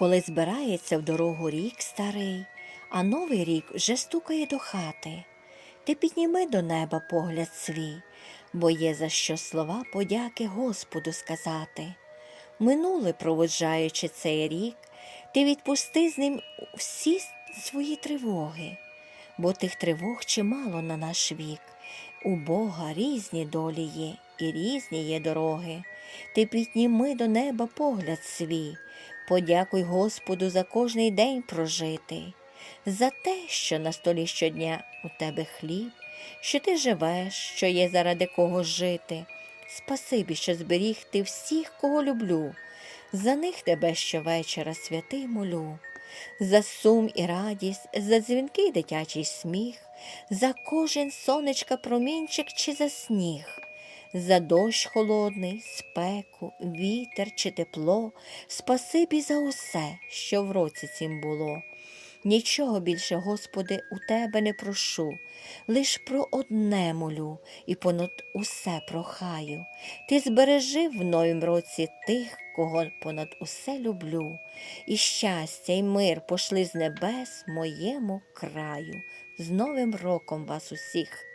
коли збирається в дорогу рік старий, а новий рік вже стукає до хати. Ти підніми до неба погляд свій, бо є за що слова подяки Господу сказати. Минуле проводжаючи цей рік, ти відпусти з ним всі свої тривоги, бо тих тривог чимало на наш вік. У Бога різні долі є і різні є дороги. Ти підніми до неба погляд свій, подякуй Господу за кожний день прожитий, за те, що на столі щодня у тебе хліб, що ти живеш, що є заради кого жити. Спасибі, що зберіг ти всіх, кого люблю. За них тебе щовечора святий молю, за сум і радість, за дзвінкий дитячий сміх, за кожен сонечка промінчик чи за сніг, за дощ холодний, спеку, вітер чи тепло, спасибі за усе, що в році цім було. Нічого більше, Господи, у Тебе не прошу, лиш про одне молю і понад усе прохаю. Ти збережи в новім році тих, кого понад усе люблю, і щастя, й мир пошли з небес моєму краю. З Новим роком вас усіх